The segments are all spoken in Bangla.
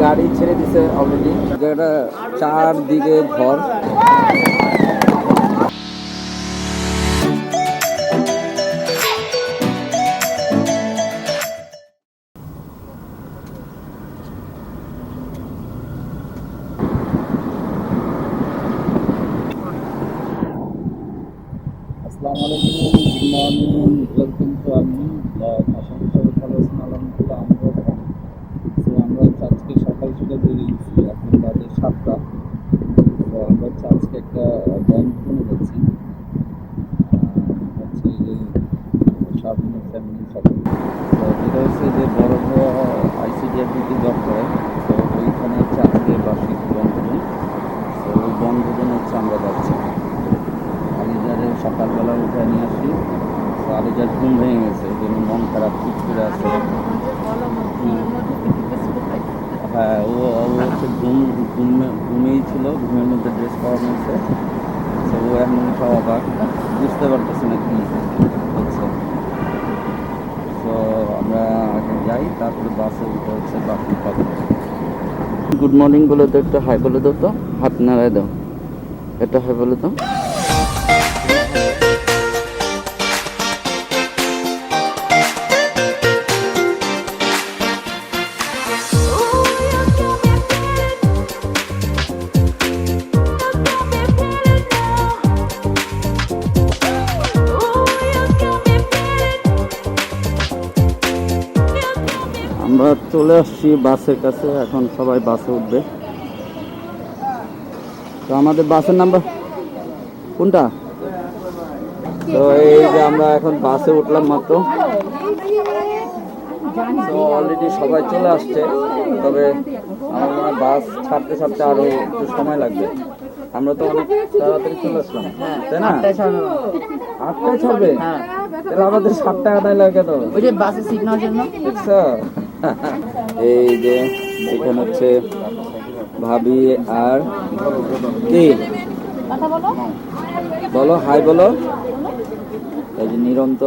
গাড়ি ছেড়ে দিছে অলরেডি জায়গাটা চারদিকে ঘর জন্য ঠিক করে আছে। হ্যাঁ ও ও হচ্ছে ঘুম ঘুমে ঘুমেই ছিল ঘুমের মধ্যে ড্রেস পরানো হয়েছে। তো ও এখন উঠা অবাক বুঝতে পারতেছে না কি হচ্ছে। তো আমরা এখন যাই তারপরে বাসে উঠে হচ্ছে বাকি পাবো গুড মর্নিং বলে তো একটা হাই বলে দাও তো হাত নাড়ায় দাও। একটা হাই বলে দাও। চলে আসছি বাসের কাছে এখন সবাই বাসে উঠবে। তো আমাদের বাসের নাম্বার কোনটা? তো এই যে আমরা এখন বাসে উঠলাম মাত্র। তো অলরেডি সবাই চলে আসছে তবে আমার মনে বাস ছাড়তে ছাড়তে আরও একটু সময় লাগবে। আমরা তো অনেক তাড়াতাড়ি চলে আসলাম তাই না? আটটায় ছাড়বে তাহলে আমাদের সাত টাকা লাগে তো। ওই যে বাসে সিট নেওয়ার জন্য। এই যে, এখানে হচ্ছে ভাবি আর কি? বলো, হাই বলো। এই যে নিরন্ত।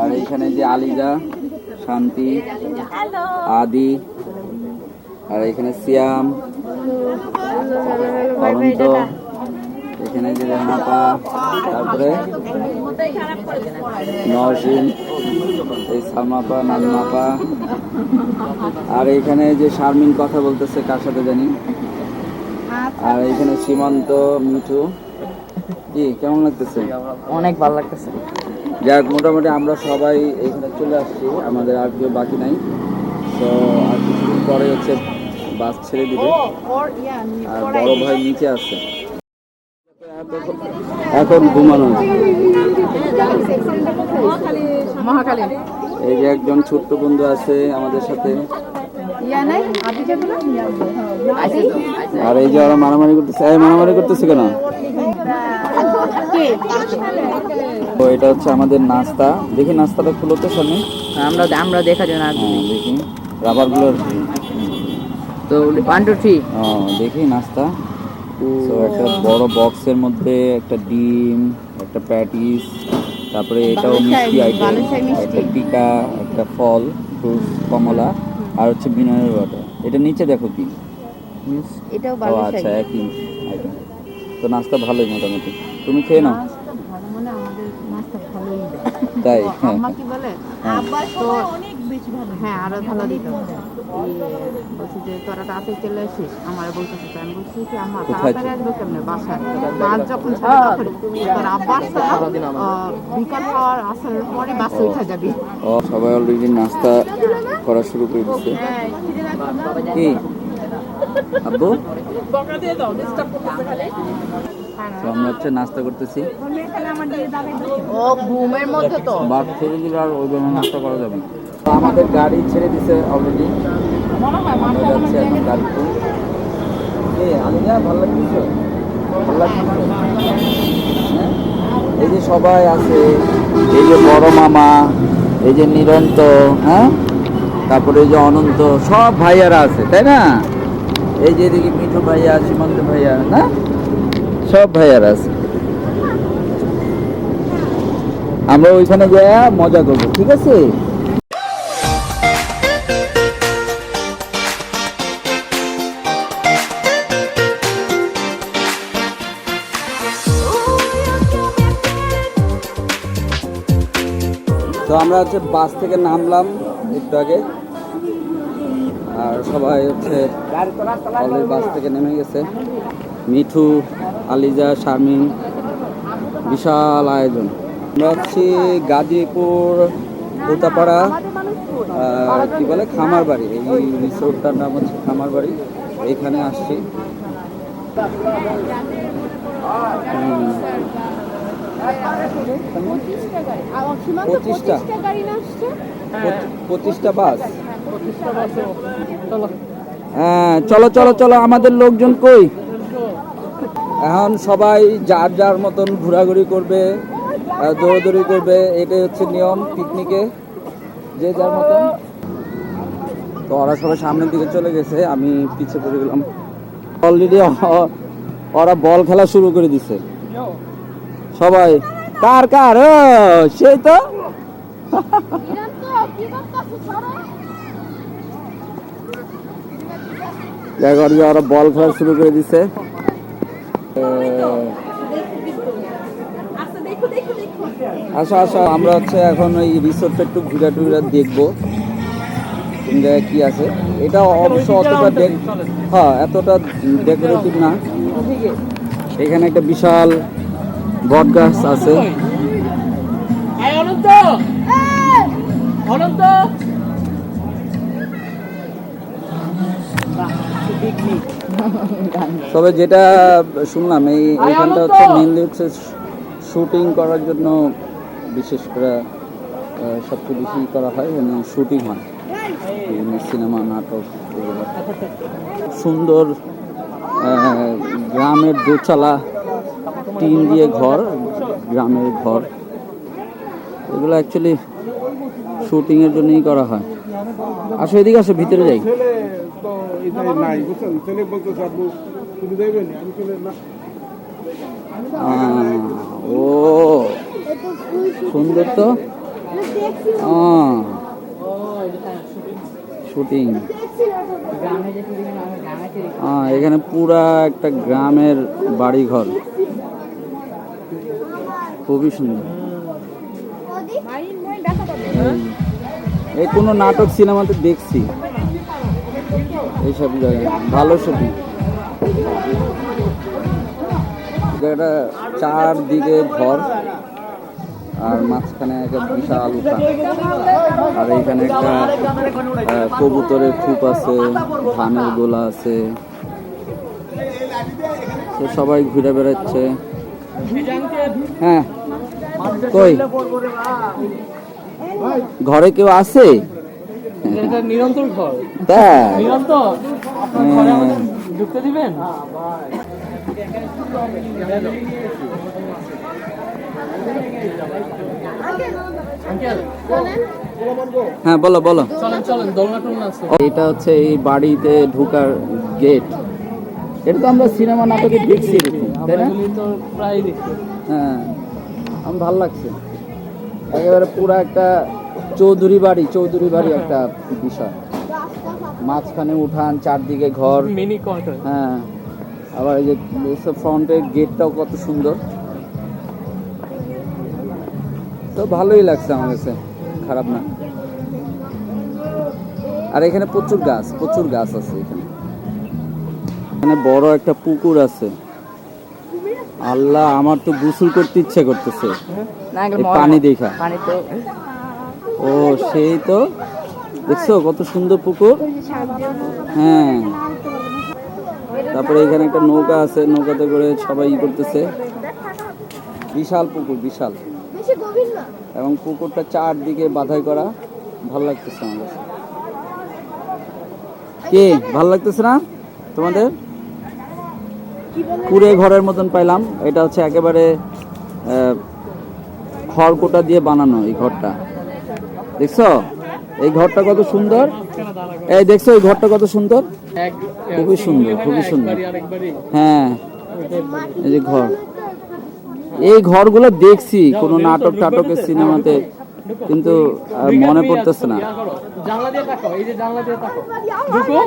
আর এইখানে যে আলিজা, শান্তি, আদি, আর এখানে সিয়াম, অনন্ত। এখানে যে রেহানাপা তারপরে নরসিন এই সালমাপা নাজমাপা আর এখানে যে শারমিন কথা বলতেছে কার সাথে জানি? আর এখানে সীমান্ত মিঠু। কি কেমন লাগতেছে? অনেক ভালো লাগতেছে। যাক মোটামুটি আমরা সবাই এখানে চলে আসছি আমাদের আর কেউ বাকি নাই। তো আর কিছুদিন পরে হচ্ছে বাস ছেড়ে দিবে। আর বড় ভাই নিচে আছে। এখন ঘুমানো এই যে একজন ছোট্ট বন্ধু আছে আমাদের সাথে। ইয়া নাই? আদি যেগুলো আছে তো আর এই যে ওরা মারামারি করতেছে। মারামারি করতেছে কেন? তো এটা হচ্ছে আমাদের নাস্তা। দেখি নাস্তাটা খুলো তো সামনে। আমরা আমরা দেখা যায় না দেখি। রাবারগুলোর তো ওয়ান টু থ্রি দেখি নাস্তা। তো একটা বড় বক্সের মধ্যে একটা ডিম একটা প্যাটিস তারপরে এটাও মিষ্টি আইটেম একটা টিকা একটা ফল ফ্রুটস কমলা আর হচ্ছে মিনারেল ওয়াটার এটা নিচে দেখো কি? এটাও ও আচ্ছা একই আইটেম তো নাস্তা ভালোই মোটামুটি। তুমি খেয়ে নাও। মানে আমাদের নাস্তা ভালোই তাই হ্যাঁ কি বলে? হ্যাঁ। আরও ভালো দিত বলছি যে তোরা রাতে চলে আসিস? আমার বলতেছে তো আমি বলছি কি আম্মা তাড়াতাড়ি আসব কেমনে বাসায় বাস যখন ছাড়ে তখন তোর আব্বা আসছে না, আহ, বিকাল হওয়ার আসার পরে বাসে উঠে যাবি। ও সবাই অলরেডি নাস্তা করা শুরু করে দিচ্ছে কি? আব্বু? আমরা হচ্ছে নাস্তা করতেছি। ও ঘুমের মধ্যে তো। বাদ ছেড়ে দিলে আর ওইভাবে নাস্তা করা যাবে না। আমাদের গাড়ি ছেড়ে দিছে অলরেডি এই আলিয়া ভালো হ্যাঁ? এই যে সবাই আছে, এই যে বড় মামা, এই যে নিরন্ত হ্যাঁ? তারপরে এই যে অনন্ত, সব ভাইয়ারা আছে, তাই না? এই যে এদিকে মিঠু ভাইয়া, সীমন্ত ভাইয়া, না? সব ভাইয়ারা আছে। আমরা ওইখানে গিয়ে মজা করব, ঠিক আছে? আমরা হচ্ছে বাস থেকে নামলাম একটু আগে। আর সবাই হচ্ছে বাস থেকে নেমে গেছে। মিঠু, আলিজা, শারমিন, বিশাল আয়োজন। আমরা হচ্ছি গাজীপুর উতাপাড়া আর কি বলে খামার বাড়ি এই রিসোর্টটার নাম হচ্ছে খামার বাড়ি এইখানে আসছি পঁচিশটা পঁচিশটা। বাস। হ্যাঁ চলো চলো চলো আমাদের লোকজন কই? এখন সবাই যার যার মতন ঘোরাঘুরি করবে দৌড়াদৌড়ি করবে এটাই হচ্ছে নিয়ম পিকনিকে যে যার মতন। তো ওরা সবাই সামনের দিকে চলে গেছে আমি পিছিয়ে পড়ে গেলাম। অলরেডি ওরা বল খেলা শুরু করে দিছে। সবাই, কার কার? সেই তো। দেখো বল খেলা শুরু করে দিছে। আসো আসো, আমরা হচ্ছে এখন ওই রিসোর্টটা একটু ঘুরে টুরে দেখব। কোন জায়গায় কি আছে। এটা অবশ্য অতটা ডেক- হ্যাঁ এতটা ডেকোরেটিভ না। এখানে একটা বিশাল বট গাছ আছে। অনন্ত! অনন্ত! তবে যেটা শুনলাম এই এখানটা হচ্ছে মেনলি হচ্ছে শুটিং করার জন্য বিশেষ করে সবচেয়ে বেশি করা হয় মানে শুটিং হয়। বিভিন্ন সিনেমা নাটক সুন্দর গ্রামের দোচালা টিন দিয়ে ঘর গ্রামের ঘর। এগুলো অ্যাকচুয়ালি শুটিংয়ের জন্যই করা হয়। আসো এদিকে আসো ভিতরে যাই। ও সুন্দর তো। শুটিং এখানে পুরা একটা গ্রামের বাড়ি ঘর খুবই সুন্দর। এই- কোনো নাটক সিনেমাতে দেখছি। এইসব জায়গায়। ভালো শুটিং জায়গাটা চারদিকে ঘর, আর মাঝখানে একটা বিশাল উঠান। আর এখানে একটা কবুতরের খুপ আছে, ধানের গোলা আছে। সবাই ঘুরে বেড়াচ্ছে। হ্যাঁ। কই? ঘরে কেউ আছে? নিরন্তর ঘর। নিরন্তর? আপনার ঘরে আমাদের ঢুকতে দিবেন? হ্যাঁ বলো বলো। এটা হচ্ছে এই বাড়িতে ঢুকার গেট এটা তো আমরা সিনেমা নাটকে দেখছি। তাই না? তো প্রায় দেখতে। হ্যাঁ আমার ভালো লাগছে। একেবারে পুরো একটা চৌধুরী বাড়ি চৌধুরী বাড়ি একটা বিষয়। মাঝখানে উঠান চারদিকে ঘর। মিনি কোয়ার্টার হ্যাঁ আবার এই যে ফ্রন্টের গেটটাও কত সুন্দর। তো ভালোই লাগছে আমার কাছে খারাপ না। আর এখানে প্রচুর গাছ প্রচুর গাছ আছে এখানে। এখানে বড় একটা পুকুর আছে। আল্লাহ আমার তো গোসল করতে ইচ্ছে করতেছে। পানি দেখা। ও সেই তো। দেখছ কত সুন্দর পুকুর? হ্যাঁ। তারপরে এখানে একটা নৌকা আছে নৌকাতে করে সবাই ই করতেছে। বিশাল পুকুর বিশাল। এবং পুকুরটা চারদিকে বাধাই করা ভালো লাগতেছে আমার কাছে। কে? ভালো লাগতেছে না তোমাদের? কুড়ে ঘরের মতন পাইলাম। এটা হচ্ছে একেবারে খড়কোটা দিয়ে বানানো এই ঘরটা। দেখছ? এই ঘরটা কত সুন্দর? এই দেখছ এই ঘরটা কত সুন্দর? খুবই সুন্দর, খুবই সুন্দর। হ্যাঁ এই যে ঘর। এই ঘরগুলো দেখছি কোনো নাটক টাটকের সিনেমাতে কিন্তু মনে পড়তেছে না। জানলা দিয়ে তাকাও এই যে জানলা দিয়ে তাকাও। ঢুকো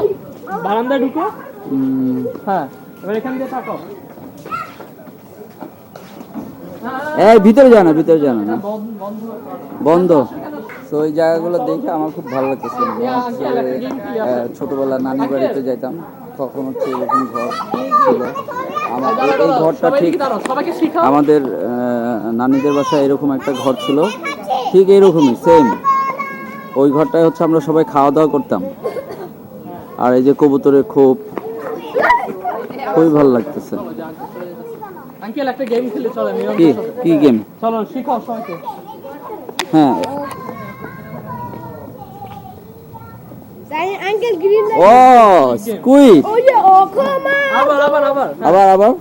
বারান্দায় ঢুকো। হ্যাঁ। এবার এখান দিয়ে তাকাও। এই ভিতরে যায় না ভিতরে যায় না। বন্ধ তো ওই জায়গাগুলো দেখে আমার খুব ভালো লাগতেছে। ছোটবেলা নানি বাড়িতে যাইতাম তখন হচ্ছে এরকম ঘর ছিল। আমাদের এই- ঘরটা ঠিক আমাদের নানিদের বাসায় এরকম একটা ঘর ছিল। ঠিক এরকমই সেম ওই ঘরটায় হচ্ছে আমরা সবাই খাওয়া দাওয়া করতাম। আর এই যে কবুতরের খোপ খুবই ভালো লাগতেছে। আঙ্কেল একটা গেম খেলে চলে কি? কি গেম চলো শিখাও সবাইকে। হ্যাঁ। আঙ্কেল গ্রিন ও স্কুইড ওই যে ওখানে আবার আবার আবার। আবার আবার।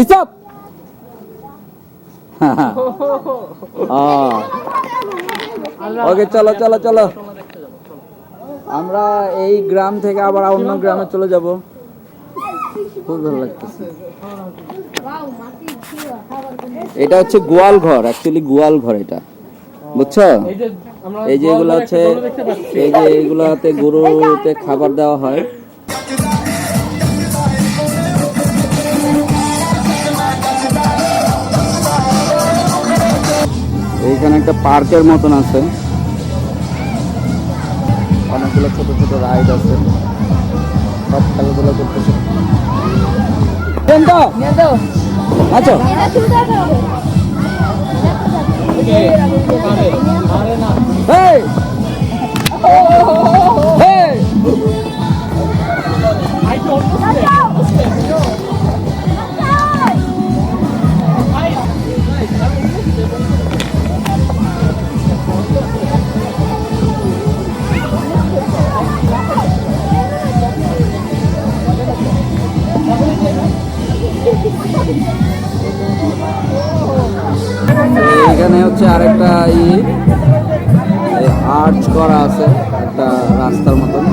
স্টপ ওকে চলো চলো চলো। আমরা এই গ্রাম থেকে আবার অন্য গ্রামে চলে যাব। খুব ভালো লাগতেছে। এটা হচ্ছে গোয়াল ঘর অ্যাকচুয়ালি গোয়াল ঘর এটা। বুঝছ? এই যে এগুলো পাচ্ছি এই যে এগুলাতে গরুতে খাবার দেওয়া হয়। এইখানে একটা পার্কের মতন আছে। অনেকগুলো ছোট ছোট রাইড আছে। সব খেলাধুলা করতেছে। আচ্ছা। আরে না Hey! Hey! এইখানে হচ্ছে আরেকটা ই আর্চ করা আছে, একটা রাস্তার মতন।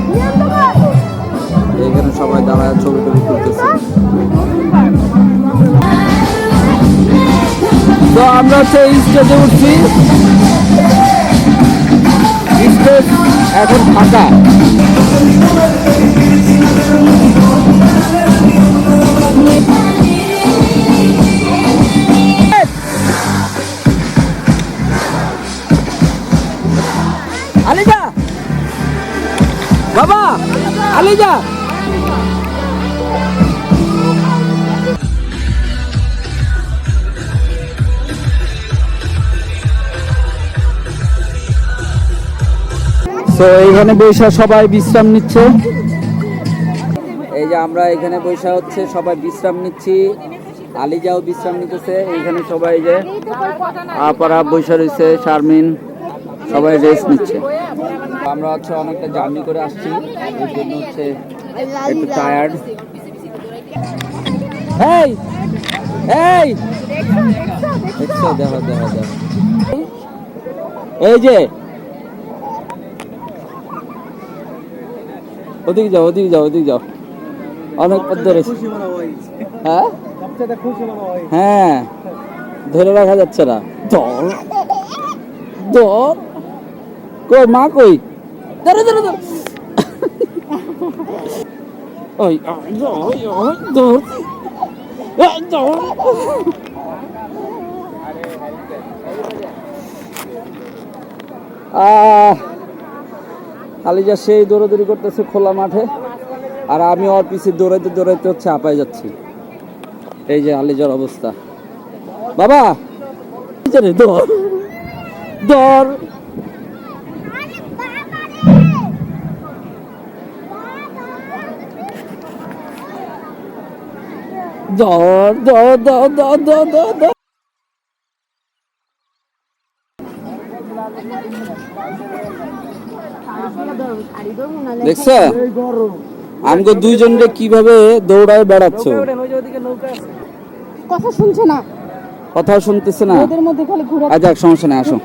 এখানে সবাই দাঁড়ায়, ছবি টবি তুলতেছে। তো আমরা হচ্ছে স্টেজে উঠছি। স্টেজ এখন ফাঁকা। আলিজা। তো এইখানে বৈশা সবাই বিশ্রাম নিচ্ছে। এই যে আমরা এখানে বৈশা হচ্ছে সবাই বিশ্রাম নিচ্ছি। আলিজাও বিশ্রাম নিতেছে এইখানে সবাই যে আপারা বৈশা রয়েছে শারমিন। সবাই রেস্ট নিচ্ছে। আমরা হচ্ছে অনেকটা জার্নি করে আসছি। এর জন্য হচ্ছে একটু টায়ার্ড এই এই। দেখো দেখো দেখো। এই যে। ওদিকে যাও ওদিকে যাও ওদিকে যাও। অনেক পথ ধরেছি হ্যাঁ? হ্যাঁ। ধরে রাখা যাচ্ছে না। দর দর কই মা কই? ধরে ধরে ধরে। ওই ওই ওই ওই দর ওই দর আলিজা সেই দৌড়াদৌড়ি করতেছে খোলা মাঠে আর আমি ওর পিছে দৌড়াইতে দৌড়াইতে হচ্ছে আপায় যাচ্ছি। এই যে আলিজার অবস্থা। বাবা পিছনে দৌড় ধর ধর ধর আমাকে কীভাবে দৌড়ায় বেড়াচ্ছ? কথা শুনছে না। কথা শুনতেছে না? আচ্ছা সমস্যা নেই আসো।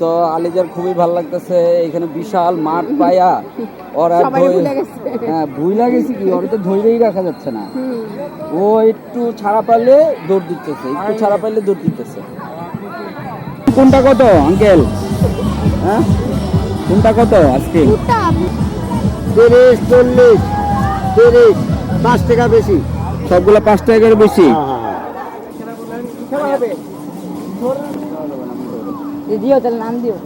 তো আলিজার খুবই ভালো লাগতেছে এখানে বিশাল মাঠ পায়া। ওর গেছে। হ্যাঁ ভুই লাগেছে কি? ওর তো ধৈরেই রাখা যাচ্ছে না। ও একটু ছাড়া পাইলে দৌড় দিতেছে একটু ছাড়া পাইলে দৌড় দিতেছে। কোনটা কত আঙ্কেল? হ্যাঁ? কোনটা কত আজকে? তিরিশ চল্লিশ তিরিশ পাঁচ টাকা বেশি। সবগুলা পাঁচ টাকা করে বেশি দিও তাহলে নাম দিও।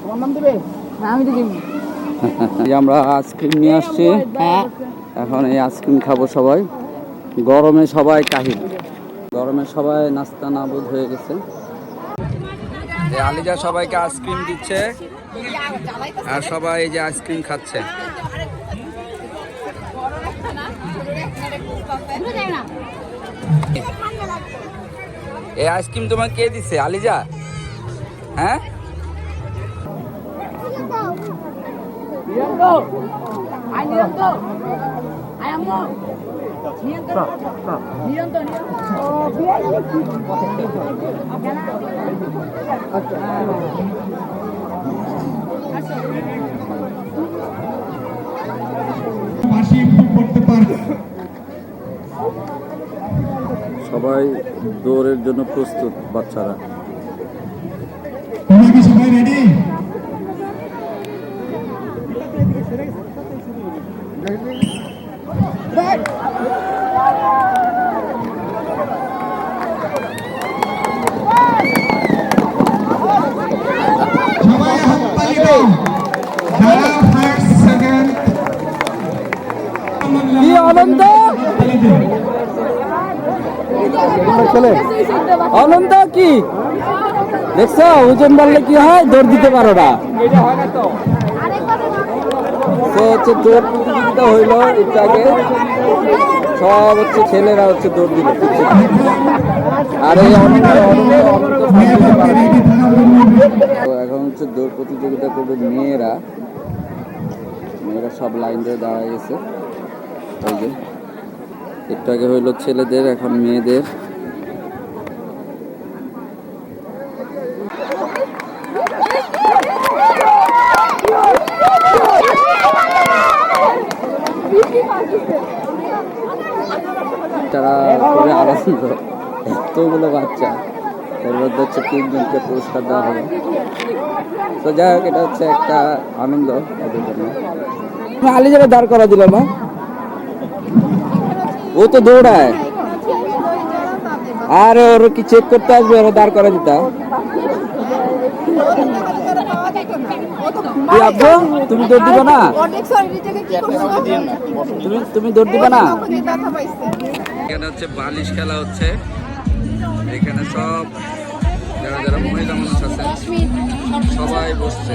তোমার নাম দেবে? না আমি তো দিব আমরা আইসক্রিম নিয়ে আসছি। এখন এই আইসক্রিম খাব সবাই। গরমে সবাই কাহিল। গরমে সবাই নাস্তা নাবুদ হয়ে গেছে। আলিজা সবাইকে আইসক্রিম দিচ্ছে। আর সবাই এই যে আইসক্রিম খাচ্ছে। এই আইসক্রিম তোমাকে কে দিছে আলিজা? হ্যাঁ? সবাই দৌড়ের জন্য প্রস্তুত বাচ্চারা। কি রেডি সবাই হাত তালি দাও যারা ফার্স্ট সেকেন্ড কি অনন্ত অনন্ত কি? দেখছ ওজন বাড়লে কি হয় দৌড় দিতে পারো না তো হচ্ছে দৌড় প্রতিযোগিতা সব হচ্ছে ছেলেরা হচ্ছে দৌড় আর এই। তো এখন হচ্ছে দৌড় প্রতিযোগিতা মেয়েরা মেয়েরা সব লাইন ধরে দাঁড়ায় গেছে একটু আগে হইল ছেলেদের এখন মেয়েদের তারা করে আনন্দ এতগুলো বাচ্চা এর মধ্যে হচ্ছে তিনজনকে পুরস্কার দেওয়া হবে। তো যাই হোক এটা হচ্ছে একটা আনন্দ ওদের জন্য। আলি যাবে দাঁড় করা দিল না? ও তো দৌড়ায়। আর ওর কি চেক করতে আসবে? ওরা দাঁড় করে দিতা। তুমি দৌড় দিবে না? তুমি তুমি দৌড় দিবে না? এখানে হচ্ছে বালিশ খেলা হচ্ছে। এখানে সব যারা মহিলা মানুষ আছে সবাই বসছে।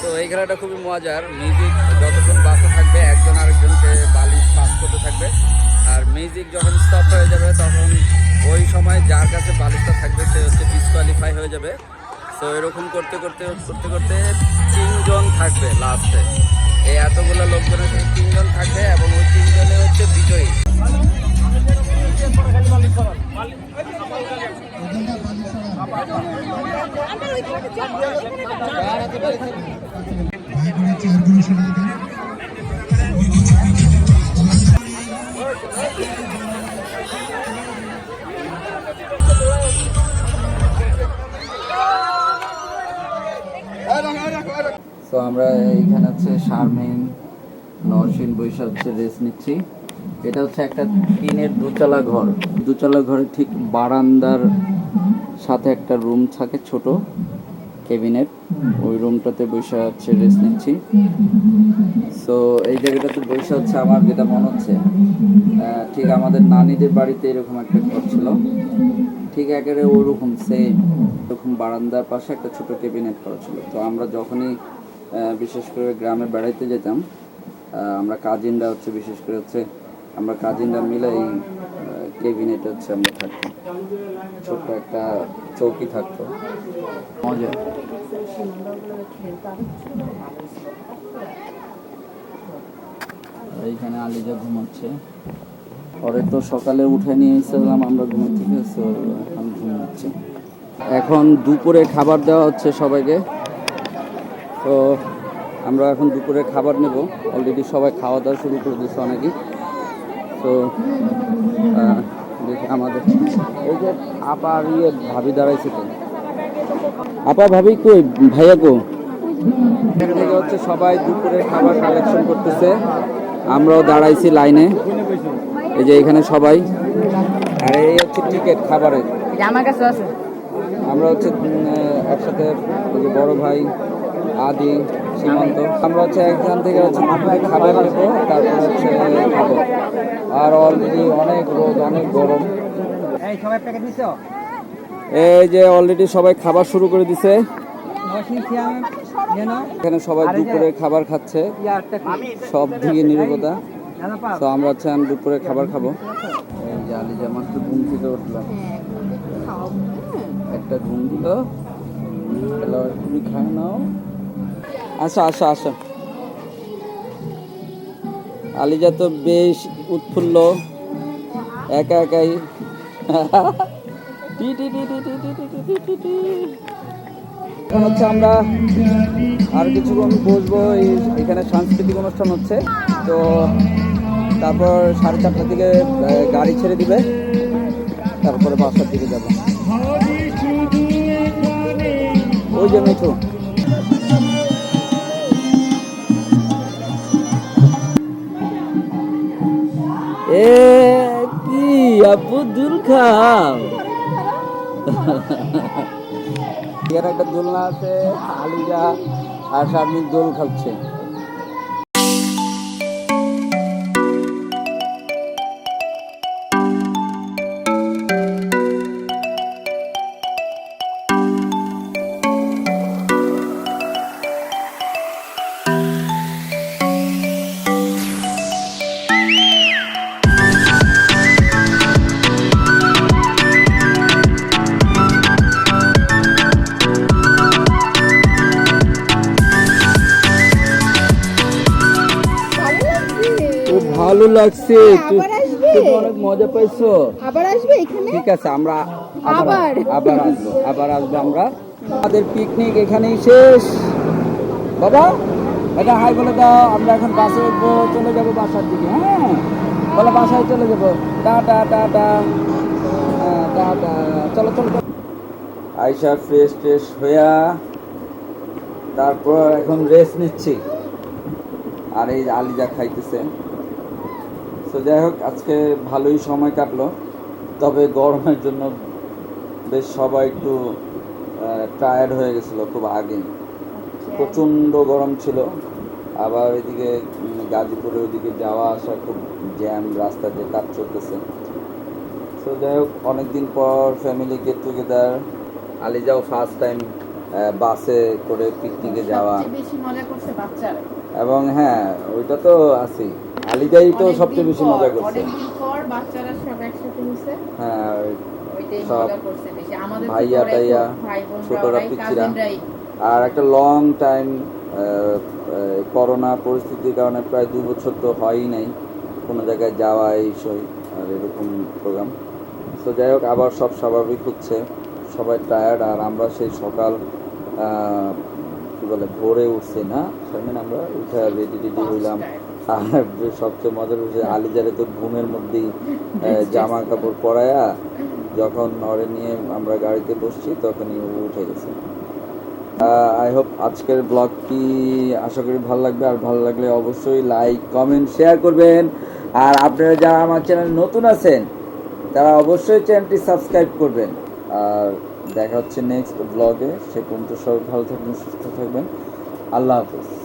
তো এই খেলাটা খুবই মজার। মিউজিক যতক্ষণ বাসে থাকবে একজন আরেকজনকে বালিশ পাস করতে থাকবে। আর মিউজিক যখন স্টপ হয়ে যাবে তখন ওই সময় যার কাছে বালিশটা থাকবে সে হচ্ছে ডিসকোয়ালিফাই হয়ে যাবে। তো এরকম করতে করতে করতে করতে তিনজন থাকবে লাস্টে এই এতগুলো লোকজনের সাথে তিনজন থাকবে এবং হচ্ছে রেস্ট নিচ্ছি। এটা হচ্ছে একটা টিনের দুতলা ঘর। দুতলা ঘরে ঠিক বারান্দার সাথে একটা রুম থাকে ছোট কেবিনেট ওই রুমটাতে বৈশা হচ্ছে রেস্ট নিচ্ছি। সো এই জায়গাটাতে বৈশা হচ্ছে আমার যেটা মনে হচ্ছে। ঠিক আমাদের নানিদের বাড়িতে এরকম একটা ঘর ছিল। ঠিক একেবারে ওরকম সেম এরকম বারান্দার পাশে একটা ছোট কেবিনেট করা ছিল। তো আমরা যখনই বিশেষ করে গ্রামে বেড়াইতে যেতাম আমরা কাজিনরা হচ্ছে, বিশেষ করে হচ্ছে, আমরা কাজিনরা মিলে এই কেবিনেটে হচ্ছে আমরা থাকতাম। ছোট্ট একটা চৌকি থাকতো। মজা। এইখানে আলিজা ঘুমাচ্ছে। পরে তো সকালে উঠে নিয়ে এসেছিলাম আমরা ঘুম থেকে এখন ঘুমাচ্ছি। এখন দুপুরে খাবার দেওয়া হচ্ছে সবাইকে। তো আমরা এখন দুপুরে খাবার নেব। অলরেডি সবাই খাওয়া দাওয়া শুরু করে দিচ্ছে অনেকেই। তো দেখি আমাদের। এই যে আপা ইয়ে ভাবি দাঁড়াইছে তো। আপা ভাবি কই? ভাইয়া কো? এখান থেকে হচ্ছে সবাই দুপুরে খাবার কালেকশন করতেছে। আমরাও দাঁড়াইছি লাইনে। এই যে এখানে সবাই। আর এই হচ্ছে টিকিট খাবারের। আমার কাছে আছে। আমরা হচ্ছে একসাথে বড় ভাই আদি সীমান্ত আমরা হচ্ছে এখান থেকে হচ্ছে প্রথমে খাবার নেব তারপর হচ্ছে খাব। আর অলরেডি অনেক রোদ অনেক গরম। এই যে অলরেডি সবাই খাবার শুরু করে দিছে। এখানে সবাই দুপুরে খাবার খাচ্ছে। সব দিকে নিরবতা। তো আমরা হচ্ছে আমি দুপুরে খাবার খাব। এই যে আলিজা মাত্র ঘুম থেকে উঠলাম একটা ঘুম দিল। তুমি খাই নাও। আসো আসো আসো আলিজা তো বেশ উৎফুল্ল একা একাই এখন হচ্ছে আমরা আর কিছুক্ষণ বসবো এখানে সাংস্কৃতিক অনুষ্ঠান হচ্ছে তো তারপর সাড়ে চারটার দিকে গাড়ি ছেড়ে দিবে তারপরে বাসার দিকে যাব ওই যে মিঠু এ কি আপু দুল খাও এর একটা দোলনা আছে আলিজা আর সামনে দোল খাচ্ছে। লাগছে? তুমি অনেক মজা পাইছো। আবার আসবে এখানে? ঠিক আছে আমরা আবার আসব আবার আসব আমরা। আমাদের পিকনিক এখানেই শেষ। বাবা এটা হাই বলে দাও আমরা এখন বাসে উঠবো চলে যাব বাসার দিকে হ্যাঁ? বলো বাসায় চলে যাব। টা টা টা টা। হ্যাঁ, টা টা। চলো চলো। আয়সা ফ্রেশ ট্রেশ হইয়া তারপর এখন রেস্ট নিচ্ছি। আর এই আলিজা খাইতেছে। তো যাই হোক আজকে ভালোই সময় কাটলো তবে গরমের জন্য বেশ সবাই একটু টায়ার্ড হয়ে গেছিল খুব আগে। প্রচণ্ড গরম ছিল আবার এদিকে গাজীপুরে ওদিকে যাওয়া আসা খুব জ্যাম রাস্তা রাস্তাতে কাজ চলতেছে। তো যাই হোক অনেকদিন পর ফ্যামিলি গেট টুগেদার আলিজাও ফার্স্ট টাইম বাসে করে পিকনিকে যাওয়া। এবং হ্যাঁ ওইটা তো আছেই। আলিদাই তো সবচেয়ে বেশি মজা করছে। বাচ্চারা সব একসাথে মিশে। হ্যাঁ ওইটাই সব মজা করছে বেশি। আমাদের তো ভাইয়া টাইয়া, ছোটরা পিচ্চিরা। আর একটা লং টাইম করোনা পরিস্থিতির কারণে প্রায় দু বছর তো হয়ই নাই। কোনো জায়গায় যাওয়া এই সই আর এরকম প্রোগ্রাম তো যাই হোক আবার সব স্বাভাবিক হচ্ছে। সবাই টায়ার্ড আর আমরা সেই সকাল কি বলে ভোরে উঠছি না। সেদিন আমরা উঠে রেডি রেডি হইলাম। আর সবচেয়ে মজার বিষয় আলিজারে তো ঘুমের মধ্যেই জামা কাপড় পরায়া, যখন নরে নিয়ে আমরা গাড়িতে বসছি, তখনই উঠে গেছে। আই হোপ আজকের ব্লগটি আশা করি ভালো লাগবে, আর ভালো লাগলে অবশ্যই লাইক কমেন্ট শেয়ার করবেন। আর আপনারা যারা আমার চ্যানেল নতুন আছেন, তারা অবশ্যই চ্যানেলটি সাবস্ক্রাইব করবেন। আর দেখা হচ্ছে নেক্সট ব্লগে সে পর্যন্ত সবাই ভালো থাকবেন, সুস্থ থাকবেন। আল্লাহ হাফেজ।